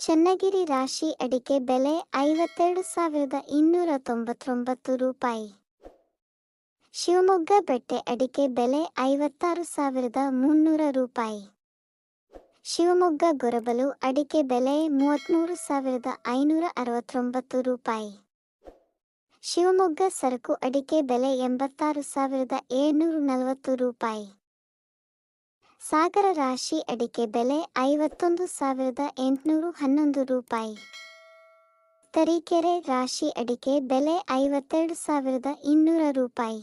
ಚನ್ನಗಿರಿ ರಾಶಿ ಅಡಿಕೆ ಬೆಲೆ ಐವತ್ತೆರಡು ಸಾವಿರದ ಇನ್ನೂರ ತೊಂಬತ್ತೊಂಬತ್ತು ರೂಪಾಯಿ. ಶಿವಮೊಗ್ಗ ಬೆಟ್ಟೆ ಅಡಿಕೆ ಬೆಲೆ ಐವತ್ತಾರು ಸಾವಿರದ ಮುನ್ನೂರ ರೂಪಾಯಿ. ಶಿವಮೊಗ್ಗ ಗೊರಬಲು ಅಡಿಕೆ ಬೆಲೆ ಮೂವತ್ತ್ಮೂರು ಸಾವಿರದ ಐನೂರ ಅರವತ್ತೊಂಬತ್ತು ರೂಪಾಯಿ. ಶಿವಮೊಗ್ಗ ಸರಕು ಅಡಿಕೆ ಬೆಲೆ ಎಂಬತ್ತಾರು ಸಾವಿರದ ಏಳ್ನೂರ ನಲವತ್ತು ರೂಪಾಯಿ. ಸಾಗರ ರಾಶಿ ಅಡಿಕೆ ಬೆಲೆ ಐವತ್ತೊಂದು ಸಾವಿರದ ಎಂಟುನೂರು ಹನ್ನೊಂದು ರೂಪಾಯಿ. ತರೀಕೆರೆ ರಾಶಿ ಅಡಿಕೆ ಬೆಲೆ ಐವತ್ತೆರಡು ಸಾವಿರದ ಇನ್ನೂರ ರೂಪಾಯಿ.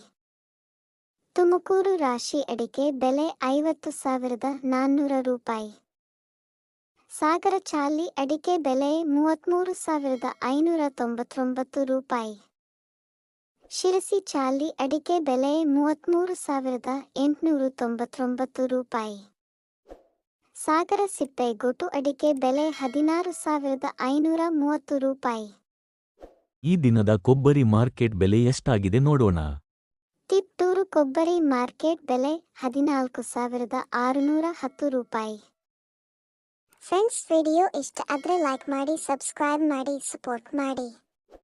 ತುಮಕೂರು ರಾಶಿ ಅಡಿಕೆ ಬೆಲೆ ಐವತ್ತು ಸಾವಿರದ ನಾನ್ನೂರ ರೂಪಾಯಿ. ಸಾಗರ ಚಾಲಿ ಅಡಿಕೆ ಬೆಲೆ ಮೂವತ್ತ್ಮೂರು ಸಾವಿರದ ಐನೂರ ತೊಂಬತ್ತೊಂಬತ್ತು ರೂಪಾಯಿ. ಶಿರಸಿ ಚಾಲಿ ಅಡಿಕೆ ಬೆಲೆ ಮೂವತ್ತ್ಮೂರು ಸಾವಿರದ ಎಂಟುನೂರು ತೊಂಬತ್ತೊಂಬತ್ತು ರೂಪಾಯಿ. ಸಾಗರ ಸಿಪ್ಪೆ ಗೊಟು ಅಡಿಕೆ ಬೆಲೆ ಹದಿನಾರು ಸಾವಿರದ ಐನೂರ ಮೂವತ್ತು ರೂಪಾಯಿ. ಈ ದಿನದ ಕೊಬ್ಬರಿ ಮಾರ್ಕೆಟ್ ಬೆಲೆ ಎಷ್ಟಾಗಿದೆ ನೋಡೋಣ. ತಿಪ್ಟೂರು ಕೊಬ್ಬರಿ ಮಾರ್ಕೆಟ್ ಬೆಲೆ ಹದಿನಾಲ್ಕು ಸಾವಿರದ ಆರುನೂರ ಹತ್ತು ರೂಪಾಯಿ. ಫ್ರೆಂಡ್ಸ್ ವಿಡಿಯೋ ಇಷ್ಟ ಆದರೆ ಲೈಕ್ ಮಾಡಿ ಸಬ್ಸ್ಕ್ರೈಬ್ ಮಾಡಿ ಸಪೋರ್ಟ್ ಮಾಡಿ.